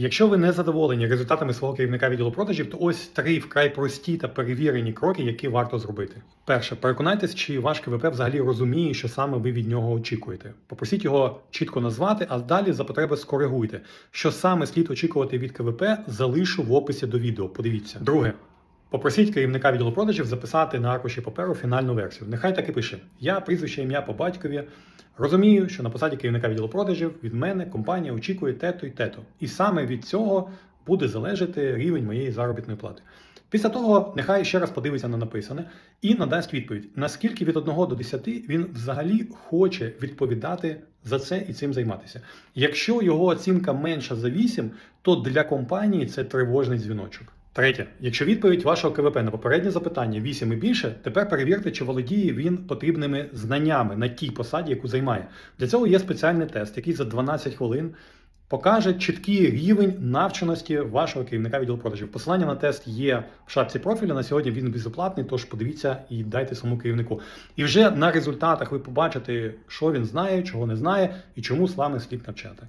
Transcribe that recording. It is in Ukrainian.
Якщо ви не задоволені результатами свого керівника відділу продажів, то ось три вкрай прості та перевірені кроки, які варто зробити. Перше, переконайтесь, чи ваш КВП взагалі розуміє, що саме ви від нього очікуєте. Попросіть його чітко назвати, а далі за потреби скоригуйте. Що саме слід очікувати від КВП, залишу в описі до відео. Подивіться. Друге. Попросіть керівника відділу продажів записати на аркуші паперу фінальну версію. Нехай так і пише: Я прізвище ім'я по батькові. Розумію, що на посаді керівника відділу продажів від мене компанія очікує тето і тето. І саме від цього буде залежати рівень моєї заробітної плати. Після того нехай ще раз подивиться на написане і надасть відповідь, наскільки від 1 до 10 він взагалі хоче відповідати за це і цим займатися. Якщо його оцінка менша за 8, то для компанії це тривожний дзвіночок. Третє, якщо відповідь вашого КВП на попереднє запитання 8 і більше, тепер перевірте, чи володіє він потрібними знаннями на тій посаді, яку займає. Для цього є спеціальний тест, який за 12 хвилин покаже чіткий рівень навченості вашого керівника відділу продажів. Посилання на тест є в шапці профілю. На сьогодні він безоплатний, тож подивіться і дайте своєму керівнику. І вже на результатах ви побачите, що він знає, чого не знає і чому з вами слід навчати.